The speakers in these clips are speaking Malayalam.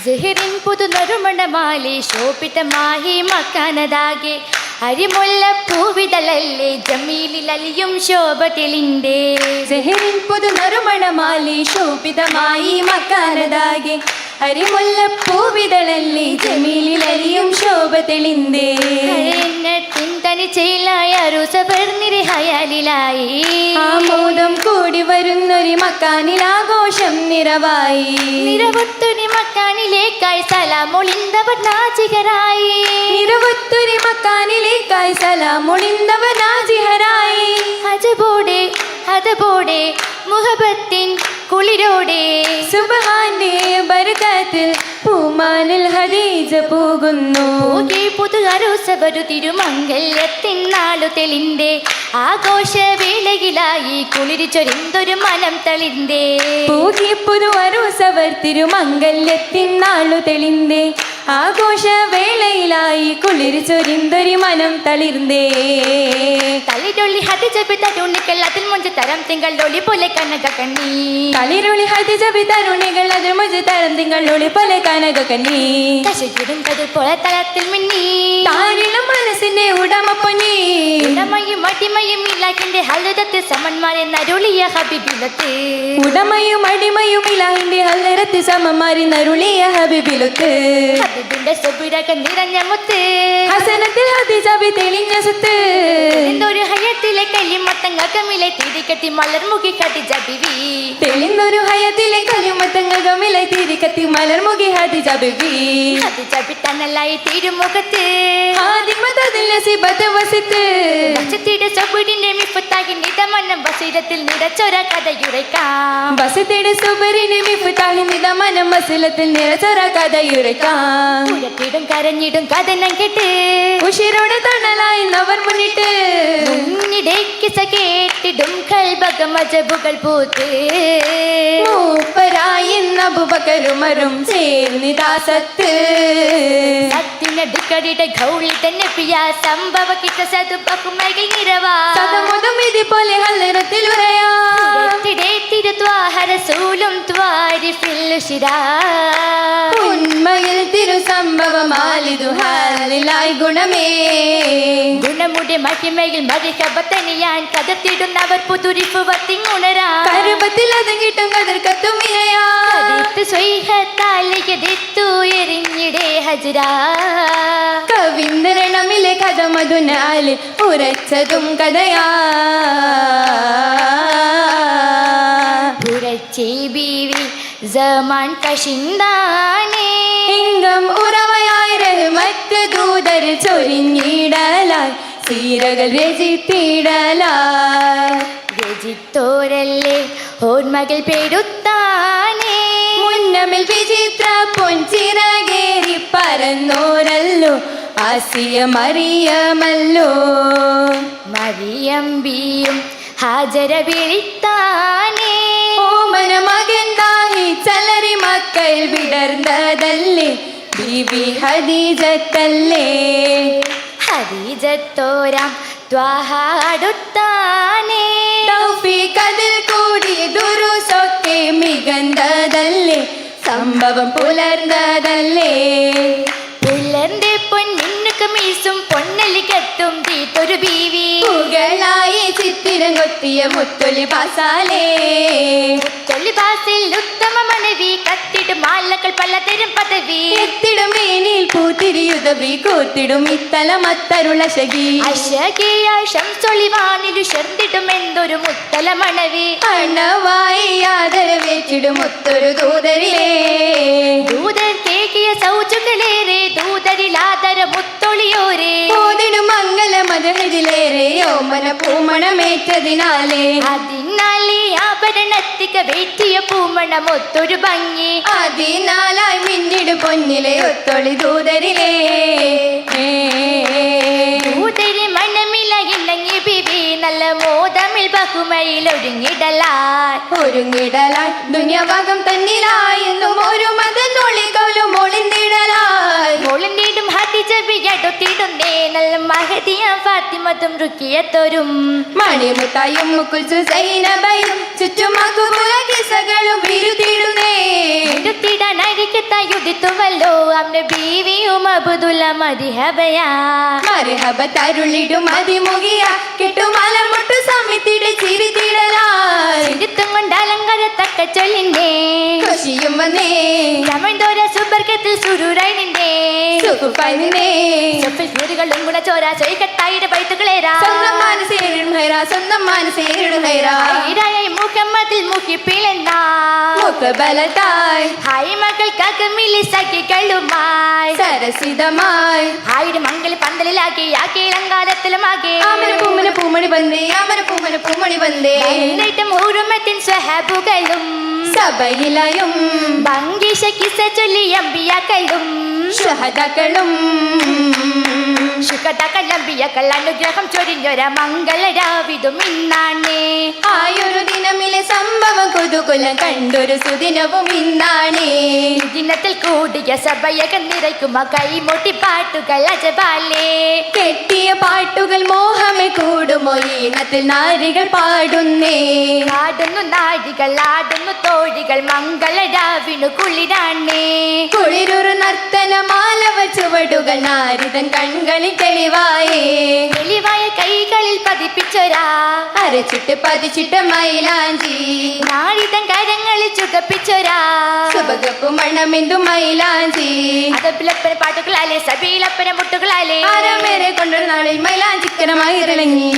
സിഹിറിൻ പുതുനറുമണമാലെ ശോഭിതമായി മക്കാനതാകെ. അരിമുല്ല പൂവിതളല്ലേ ജമീലിൽ അലിയും ശോഭ തെളിന്റെ സെഹറിൻ പുതു നറുമണമാലി ശോഭിതമായി മക്കാനതാകെ. അരിമുല്ലപ്പൂവിതളല്ലി അരിയും ശോഭ തെളിന്തേ. ഹയാലിലായി. ആമോദം കൂടി വരുന്നൊരു മക്കാനിൽ ആഘോഷം നിറവായി. നിരവൊത്തുനി മക്കാനിലേക്കായി സലാമൊളിന്തവർ നാചികരായി നിറവൊത്തൊരു മക്കാനിലേക്കായി സലാമൊളിന്തവ നാചികരായി അതുപോടെ അതുപോടെ മുഹബത്തിൻ കുളിരോടെ സുബഹാന്റെ പൂമാനിൽ ഹദീജ പോകുന്നു. തിരുമംഗല്യത്തിൻ നാളു തെളിന്റെ ആഘോഷവേളയിലായി കുളിരി ചൊരിന്തൊരു മനം തളിന്തേ പൂകി പുതുവരുസവർ തിരുമംഗല്യത്തിൻ നാളു തെളിന്തേ ആഘോഷവേളയിലായി കുളിരിച്ചൊരിന്തൊരു ചൊരിന്തൊരു മനം തളിർന്നേ. തളിരൊളി ഹതി ജപി തരുണികൾ അതിൽ മുഞ്ച് തരം തിങ്കൾ ഒളി പോലെ കനക കണ്ണി. കളിരുളി ഹതിജബി തരുണികൾ അതിൽ മുഞ്ച് തരം തിങ്കൾ ഒളി പോലെ കനക കണ്ണി. കതിർ പോലെ തലത്തിൽ മിന്നി. താരിളം മനസ്സിന്റെ ഉടമ പൊന്നി. ഉടമയും അടിമയും ഇലാഖിന്റെ ഹലുദത്ത് സമന്മാരെ നരുളിയ ഹബിബിലത്ത്. ഉടമയും അടിമയും ഇലാഹിന്റെ ഹല്ലരത്ത് സമന്മാരെ നരുളിയ ഹബിബിലുത്ത് ഹബിബിന്റെ സുബിരക നിറഞ്ഞ മുത്ത്. ഹസനത്തിൽ ഹതിജബി തെളിഞ്ഞ സുത്ത് എന്തൊരു ഹയത്തിലെ കല്ലിമത്തങ്ങകമിലെ തിരികെത്തി മലർമുഖി ഹദീജ ജബിവി തെളിഞ്ഞൊരു ഹയത്തിലെ കലിമത്തങ്ങമിലെ തിരികത്തി മലർമുഖി ബിവി ഹദീജ ബി തന്നലായി തിരുമുഖത്ത് ആദിമതതിൽ നസിബത്ത് വസിത്ത്. നക്ഷത്തിയുടെ സബുടിന്റെ മിപ്പത്താകി നിതമനം ബസീരത്തിൽ നിറച്ചൊര കഥയുരയ്ക്കാം. ബസത്തിയുടെ സുബരിനെ മിഫുതാഹി നിതമനം മസിലത്തിൽ നിറച്ചൊര കഥയുരക്കാം പുരത്തിടും കരഞ്ഞിടും കഥനം കേട്ട്. ഉഷിരോടെ തണലായി നവർ മുന്നിട്ട്. മുന്നിടേക്ക് കേട്ടിടും കൽബകമജബുകൾ പൂത്ത്. മൂപ്പരായി നബുബകരുമരും ചേർന്നിതാസത്ത് സത്തിനടുക്കടിയുടെ ഗൗളി തന്നെ പിയ സംഭവ കിട്ട സതു ബഹുമകൾ നിറവാ സതമുതും ഇതുപോലെ ഹല്ലറത്തിൽ ഉറയാം തിരുത്വാഹരസൂലും ത്വാരിഫില്ലുശിരാ ഉന്മയിൽ തിരു സംഭവമാലിതു ഹാലിലായി ഗുണമേ. ഗുണമുടെ മഹിമയിൽ മരിഹബത്തനിയാൻ കഥത്തിടുന്നവർ പുതുരിപ്പ് വത്തിങ്ങുണരാ കരുപത്തിൽ അതും കിട്ടും കതിർക്കത്തും ഇരയാ കതിർത്ത് സ്വൈഹത്താലെതിർത്തു എറിഞ്ഞിടേ ഹജരാ. കവിന്ദരണമിലെ കഥ മധുനാല് ഉറച്ചതും കഥയാ. പുരച്ചേ ബീവി ജമാൻ കഷിന്താനേ ഇംഗം ഉറവയായി റഹ്മത്ത് ദൂതർ ചൊരിഞ്ഞിടലായി. സീരകൾ രചിത്തിടലായി. രജിത്തോരല്ലേ ഓർമ്മകൾ പെരുത്താനേ. മുന്നമിൽ വിചിത്ര പൊൻചിറകേറി പറന്നോരല്ലോ ആസിയ മറിയമല്ലോ മറിയമ്പിയും ഹാജര വിളിത്താനേ ഓമന മകൻ ദാഹി ചലരി മക്കൾ വിടർന്നതല്ലേ? ബീബി ഹദീജത്തല്ലേ? ഹരിജത്തോരാം ത്വാഹാടുത്താനേ തൗഫീഖതിൽ കൂടി ദുരുസൊക്കെ മികന്തതല്ലേ സംഭവം പുലർന്നതല്ലേ? പുലർന്റെ പൊന്നിന്നുക മീസും പൊന്നലികത്തും തീത്തൊരു ബീവി. പൂകളായി ചിത്തിരം കൊത്തിയ മുത്തൊലി പാസാലേ. പാസിൽ ഉത്തമ മണവി കത്തിടും മാലകൾ പലതരം പദവി. എത്തിടും വേനിൽ പൂത്തിരിയുതവി കൂത്തിടും ഇത്തല മത്തരുള ശകി. അശകിയ ശംസൊളിവാനിലു ശർദിടും എന്തൊരു മുത്തല മണവി അണവായി ആദരവേറ്റിടും മുത്തൊരു ദൂതരിലേ. പൂമണമേറ്റതിനാലേ അതിനാലേ ആഭരണത്തിക വേറ്റിയ പൂമണമൊത്തൊരു ഭംഗി. അതിനാലായി മിന്നിട് പൊന്നിലെ ഒത്തൊളി ദൂതരിലേ. ദൂതരി മണമില ഇണങ്ങി ബിബി നല്ല മോദമിൽ ബഹുമയിൽ ഒരുങ്ങിടലാൽ. ഒരുങ്ങിടലായി ദുന്യഭാഗം തന്നിലായെന്നും ഒരു മതനൊളികൗലും ഒളിന്തിടലായി ഒളിന്തിടും ഹതിജബിയടുത്തിടുന്നേ നല്ല മഹതിയ ഫാത്തിമത്തും റുക്കിയത്തോരും മണിമുട്ടായും മുക്കുൽ സുസൈനബയും ചുറ്റുമക്കുപുല കിസകളും വിരുത്തിടുന്നേ ബീവിയും അബുദുല്ല മരിഹബയാ. മരഹബ തരുളിടും അതിമുഖിയ കെട്ടുമാല മുട്ടു സമിത്തിടെ ചിരിത്തിടലായി ഇരുത്തും കൊണ്ട് അലങ്കാരത്തക്ക ചൊല്ലിന്റെ ഖുഷിയും വന്നേ രമന്തോര സുബർക്കത്തിൽ സുരൂരായി ചെപ്പിൽ സൂരികളും ഗുണചോര ചൊയ്ക്കട്ടായിയുടെ പൈത്തുകളേരാ സ്വന്തം മനസ്സേരിടും ഹൈറ സ്വന്തം മനസ്സേരിടും ഹൈറ. ഈരായി മുഖമ്മതിൽ മുഖിപ്പിലെന്നാ മുഖബലത്തായി ഹായ് മിലിസാക്കി മില്ലിസഖികളുമായി സരസിതമായി. ആയിരം മംഗളി പന്തലിലാക്കി ആക്കി ഇളങ്കാലത്തിലുമാക്കി ആമന പൂമന പൂമണി വന്നേ ആമന പൂമന പൂമണി ബന്ധേ എന്നിട്ടും ഊറുമത്തിൻ സ്വഹാബുകളും. സഭയിലയും. ഭംഗിഷ കിസ അമ്പിയാക്കളും അമ്പിയാക്കൾ അനുഗ്രഹം ചൊരിഞ്ഞൊര മംഗളരാവിതും ഇന്നാണേ. ആയൊരു ദിനമിലെ സംഭവം കൊതുകുലം കണ്ടൊരു സുദിനവും ഇന്നാണേ. ദിനത്തിൽ കൂടിയ സഭയകം നിറയ്ക്കുമ കൈമൊട്ടി പാട്ടുകൾ അജപാലേ കെട്ടിയ പാട്ടുകൾ മോഹമേ കൂടുമോ? ഈണത്തിൽ നാരികൾ പാടുന്നേ. ആടുന്നു നാഴികൾ ആടുന്നു തോഴികൾ മംഗളരാവിനു കുളിരാണേ. കുളിരൊരു നർത്തന മാലവ ചുവടുകൾ നാരിതൻ കൺകളിൽ തെളിവായേ. തെളിവായ കൈകളിൽ പതിപ്പിച്ചൊരാ. അരച്ചിട്ട് പതിച്ചിട്ട് മൈലാഞ്ചി. നാരിതൻ കരങ്ങളിൽ ചുകപ്പിച്ചൊരാ സുഭകപ്പ് മണമെന്തു മൈലാഞ്ചി. അതപ്പിലപ്പന പാട്ടുകളാലേ സബീലപ്പന മുട്ടുകളാലേ. അരമേരെ കൊണ്ടൊരു നാളിൽ മൈലാഞ്ചിക്കരമായി ഇറങ്ങി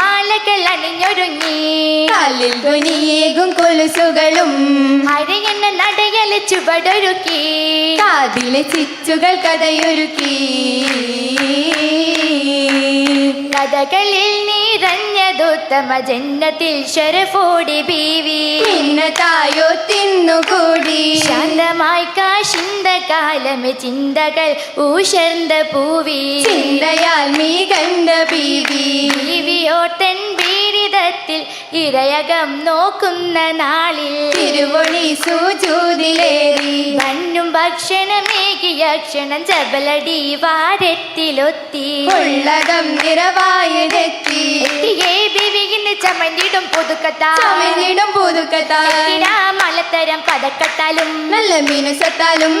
മാലകൾ അണിഞ്ഞൊരുങ്ങി. കാലിൽ ധ്വനിയേകും കൊലുസുകളും. അഴകെന്ന നടയല ചുവടൊരുക്കി. കാതിലെ ചിച്ചുകൾ കഥയൊരുക്കി. കഥകളിൽ നിറഞ്ഞതുത്തമ ജന്നത്തിൽ ശരഫോടി ബീവി. തായോ തിന്നുകൂടി. ശാന്തമായി കാശിന്ത കാലമെ ചിന്തകൾ ഊഷർന്ത പൂവി. ചിന്തയാൽ നീ കണ്ട ബീവി. ബീവിയോട്ടൻ പീഡിതത്തിൽ ഇരയകം നോക്കുന്ന നാളിൽ തിരുവൊളി സൂചൂതിലേറി മണ്ണും ഭക്ഷണമേകിയ ക്ഷണം ചബലടി വാരത്തിലൊത്തി. ഉള്ളകം നിറവായതെത്തി എത്തിയേ ബീവി ചമഞ്ഞിടും പുതുക്കത്താ ചമഞ്ഞിടും പുതുക്കത്താൽ. മലത്തരം പതക്കത്താലും നല്ല മീനുസത്താലും.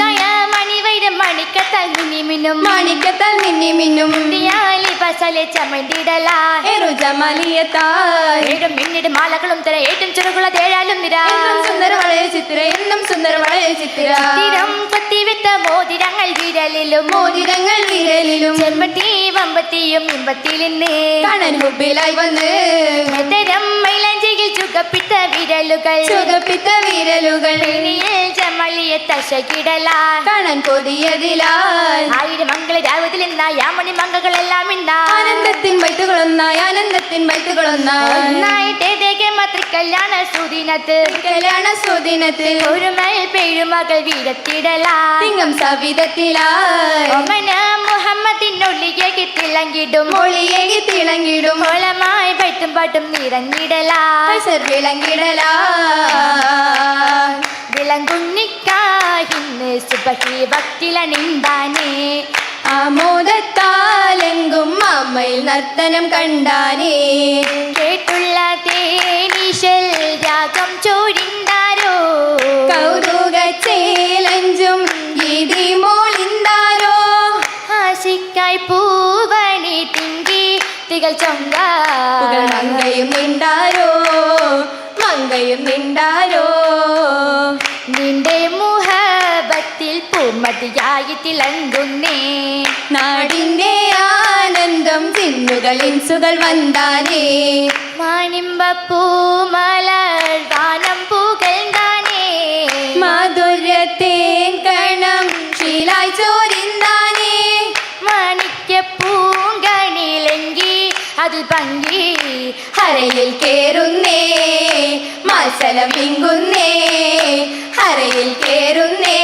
തയ മണിവൈരം മണിക്കത്താൽ മിനിമിനും മാണിക്കത്താൽ മിന്നി മിന്നും. ാലി ബസലെ ചമണ്ടിടലാ എറു ജമാലിയത്താൽ. ഏടും മിന്നിടും മാലകളും തര ഏറ്റും ചെറുകുള തേഴാലും നിരാ. സുന്ദര വളയ ചിത്ര എന്നും സുന്ദര വളയ ചിത്ര തിരം കൊത്തിവിത്ത മോതിരങ്ങൾ വിരലിലും. മോതിരങ്ങൾ വിരലിലും. ചെമ്പത്തി വമ്പത്തിയും ഇമ്പത്തിലിന്ന് കണൻ വന്ന് മൈലാഞ്ചിയിൽ ചുകപ്പിത്ത വിരലുകൾ. ചുകപ്പിത്ത വിരലുകൾ. ചമളിയ തശകിടലാ. കണൻ പൊതിയതിലാൽ ആയിരം മംഗള രാവതിൽ യാമണി മംഗകളെല്ലാം ഇന്നാ ആനന്ദത്തിൻ വൈത്തുകളൊന്നായി ആനന്ദത്തിൻ വൈത്തുകളൊന്നായി ഒന്നായിട്ടേതേക്ക് കല്യാണ സുദിനത്ത് കല്യാണ സുദിനത്തിൽ ഒരു മൽ പെഴുമകൾ വീരത്തിടലാ തിങ്കം സവിധത്തിലായി. ഒമന മുഹമ്മദിനൊള്ളിയേക്ക് തിളങ്ങിടും ഒളിയെ തിളങ്ങിടും മോളമായി പറ്റും പാട്ടും നിറഞ്ഞിടലാ പൈസർ വിളങ്ങിടലാ വിളങ്കുണ്ണിക്കാഹിന്ന് സുബഹി ഭക്തിലണിന്താനേ ആമോദത്താലെങ്കും അമ്മയിൽ നർത്തനം കണ്ടാനേ. കേട്ടുള്ള തേനീശൽ രാഗം ചോരിന്താരോ? കൗതുക ചേലഞ്ചും ഗീതി മോളിന്താരോ ആശിക്കായി പൂവണി തിങ്കി തികൾ ചൊങ്ക. മങ്കയും നിണ്ടാരോ മങ്കയും നിണ്ടാരോ നിന്റെ മുഹബത്തിൽ പൂമതിയായി തിളങ്ങുന്നേ. നാടിന്റെ ആനന്ദം തിന്നുകൾ ഇൻസുകൾ വന്താനേ. മാണിമ്പ പൂമലർ പങ്കി ഹരയിൽ കേറുന്നേ മത്സരം വിങ്കുന്നേ ഹരയിൽ കേറുന്നേ